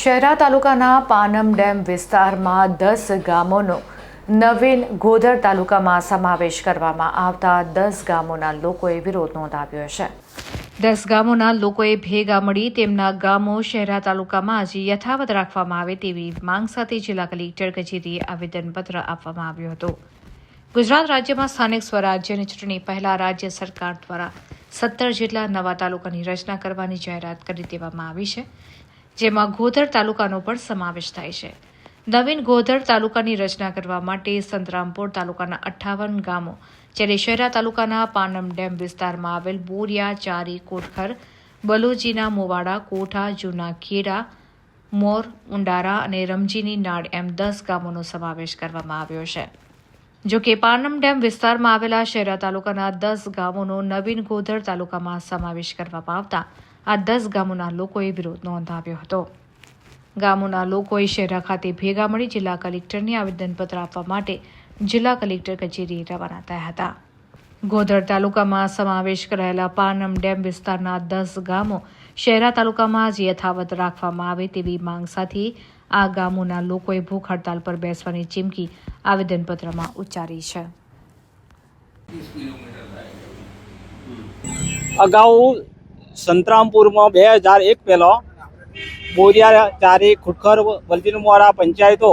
શહેરા તાલુકાના પાનમ ડેમ વિસ્તારમાં દસ ગામોનો નવીન ગોધર તાલુકામાં સમાવેશ કરવામાં આવતા દસ ગામોના લોકોએ વિરોધ નોંધાવ્યો છે. દસ ગામોના લોકોએ ભેગા મળી તેમના ગામો શહેરા તાલુકામાં આજે યથાવત રાખવામાં આવે તેવી માંગ સાથે જિલ્લા કલેક્ટર કચેરીએ આવેદનપત્ર આપવામાં આવ્યું હતું. ગુજરાત રાજ્યમાં સ્થાનિક સ્વરાજ્યની ચૂંટણી પહેલા રાજ્ય સરકાર દ્વારા સત્તર જેટલા નવા તાલુકાની રચના કરવાની જાહેરાત કરી દેવામાં આવી છે. જેમાં ગોધર તાલુકાનો પણ સમાવેશ થાય છે. નવીન ગોધર તાલુકાની રચના કરવા માટે સંતરામપુર તાલુકાના અઠ્ઠાવન ગામો, જ્યારે શહેરા તાલુકાના પાનમ ડેમ વિસ્તારમાં આવેલ બોરિયા, ચારી, કોટખર બલોજીના મોવાડા, કોઠા, જૂના ખેડા, મોર, ઉંડારા અને રમજીની નાડ એમ દસ ગામોનો સમાવેશ કરવામાં આવ્યો છે. જો કે પાનમ ડેમ વિસ્તારમાં આવેલા શહેરા તાલુકાના દસ ગામોનો નવીન ગોધર તાલુકામાં સમાવેશ કરવામાં આવતા આ દસ ગામોના લોકોએ વિરોધ નોંધાવ્યો હતો. ગામોના લોકોએ શહેરા ખાતે ભેગા મળી જિલ્લા કલેક્ટરને આવેદનપત્ર આપવા માટે જિલ્લા કલેક્ટર કચેરીએ રવાના થયા હતા. ગોધર તાલુકામાં સમાવેશ કરાયેલા પાનમ ડેમ વિસ્તારના દસ ગામો શહેરા તાલુકામાં જ યથાવત રાખવામાં આવે તેવી માંગ સાથે આ ગામોના લોકોએ ભૂખ હડતાલ પર બેસવાની ચીમકી આવેદનપત્રમાં ઉચ્ચારી છે. અગાઉ સંતરામપુરમાં બે હજાર એક પહેલાં બોરિયા ચારી ખુટખર વલજીનવાળા પંચાયતો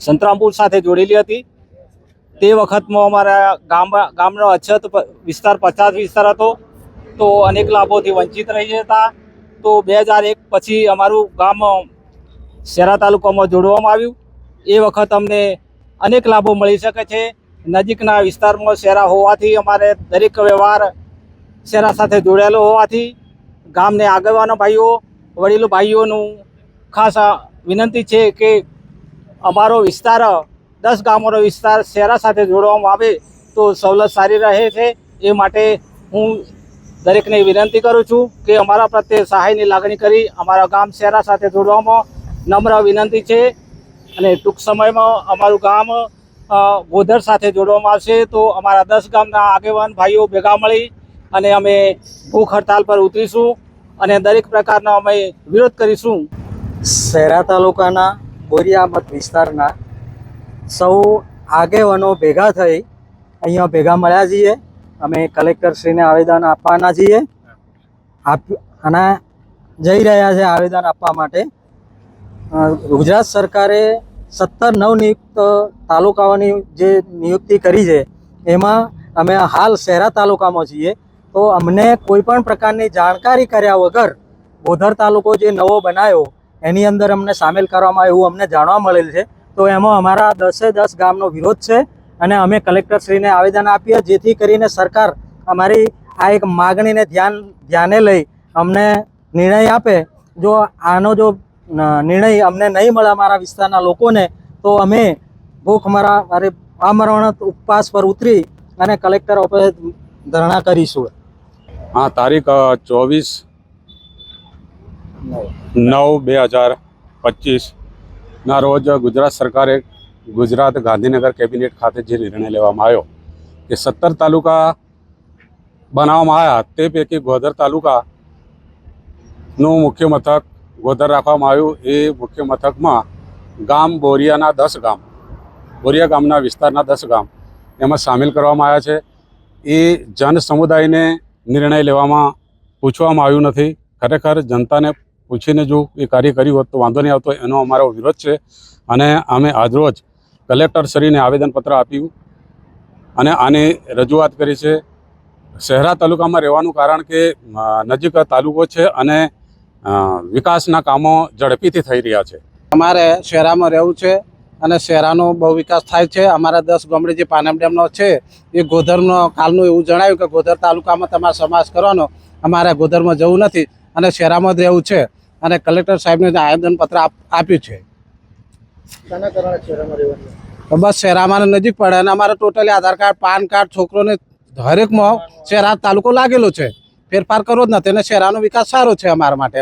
સંતરામપુર સાથે જોડેલી હતી. તે વખતમાં અમારા ગામ ગામનો અછત વિસ્તાર પચાસ વિસ્તાર હતો. તો અનેક લાભોથી વંચિત રહી જતા. તો બે હજાર એક પછી અમારું ગામ શેરા તાલુકામાં જોડવામાં આવ્યું. એ વખત અમને અનેક લાભો મળી શકે છે. નજીકના વિસ્તારમાં શેરા હોવાથી અમારે દરેક વ્યવહાર શેરા સાથે જોડાયેલો હોવાથી ગામને આગેવાનો ભાઈઓ, વડીલો ભાઈઓનું ખાસ વિનંતી છે કે અમારો વિસ્તાર, દસ ગામોનો વિસ્તાર શેરા સાથે જોડવામાં આવે તો સવલત સારી રહે છે. એ માટે હું દરેકને વિનંતી કરું છું કે અમારા પ્રત્યે સહાયની લાગણી કરી અમારા ગામ શેરા સાથે જોડવામાં નમ્ર વિનંતી છે. અને ટૂંક સમયમાં અમારું ગામ ગોધર સાથે જોડવામાં આવશે તો અમારા દસ ગામના આગેવાન ભાઈઓ ભેગા મળી અને અમે ભૂખ હડતાલ પર ઉતરીશું અને દરેક પ્રકારનો અમે વિરોધ કરીશું. શહેરા તાલુકાના બોરિયા મત વિસ્તારના સૌ આગેવાનો ભેગા થઈ અહીંયા ભેગા મળ્યા છીએ. અમે કલેક્ટરશ્રીને આવેદન આપવાના છીએ. અને જઈ રહ્યા છે આવેદન આપવા માટે. ગુજરાત સરકારે સત્તર નવનિયુક્ત તાલુકાઓની જે નિયુક્તિ કરી છે, એમાં અમે હાલ શહેરા તાલુકામાં છીએ. તો અમને કોઈ પણ પ્રકારની જાણકારી કર્યા વગર ગોધર તાલુકો જે નવો બનાવ્યો એની અંદર અમને સામેલ કરવામાં એવું અમને જાણવા મળેલ છે. તો એમાં અમારા દસે દસ ગામનો વિરોધ છે અને અમે કલેક્ટરશ્રીને આવેદન આપીએ, જેથી કરીને સરકાર અમારી આ એક માગણીને ધ્યાન, ધ્યાને લઈ અમને નિર્ણય આપે. જો આનો જો નિર્ણય અમને નહીં મળે અમારા વિસ્તારના લોકોને, તો અમે ભૂખ મરા, અરે આમરણ ઉપવાસ પર ઉતરી અને કલેક્ટર ઓફિસે ધરણા કરીશું. હા તારીખ ચોવીસ નવ બે હજાર પચીસના રોજ ગુજરાત સરકારે ગુજરાત ગાંધીનગર કેબિનેટ ખાતે જે નિર્ણય લેવામાં આવ્યો કે સત્તર તાલુકા બનાવવામાં આવ્યા તે પૈકી ગોધર તાલુકાનું મુખ્ય મથક ગોધર રાખવામાં આવ્યું. એ મુખ્ય મથકમાં ગામ બોરિયાના દસ ગામ, બોરિયા ગામના વિસ્તારના દસ ગામ એમાં સામેલ કરવામાં આવ્યા છે. એ જન સમુદાયને નિર્ણય લેવામાં પૂછવામાં આવ્યું નથી. ખરેખર જનતાને પૂછીને જો એ કાર્ય કર્યું હોત તો વાંધો નહીં આવતો, એનો અમારો વિરોધ છે. અને અમે આજરોજ કલેક્ટરશ્રીને આવેદનપત્ર આપ્યું અને આની રજૂઆત કરી છે. શહેરા તાલુકામાં રહેવાનું કારણ કે નજીક તાલુકો છે અને વિકાસના કામો ઝડપીથી થઈ રહ્યા છે. અમારે શહેરામાં રહેવું છે. અને શહેરાનો બહુ વિકાસ થાય છે. અમારા દસ ગામડે જે પાનમ ડેમનો છે એ ગોધરનો કાલનું એવું જણાવ્યું કે ગોધર તાલુકામાં તમારે સમાસ કરવાનો. અમારે ગોધરમાં જવું નથી અને શહેરામાં જ રહેવું છે. અને કલેક્ટર સાહેબને આવેદનપત્ર આપ્યું છે. બસ શહેરામાં નજીક પડે અને અમારે totally Aadhaar card PAN card છોકરોને હરેકમાં શહેરા તાલુકો લાગેલો છે. ફેરફાર કરવો જ નથી અને શહેરાનો વિકાસ સારો છે અમારા માટે.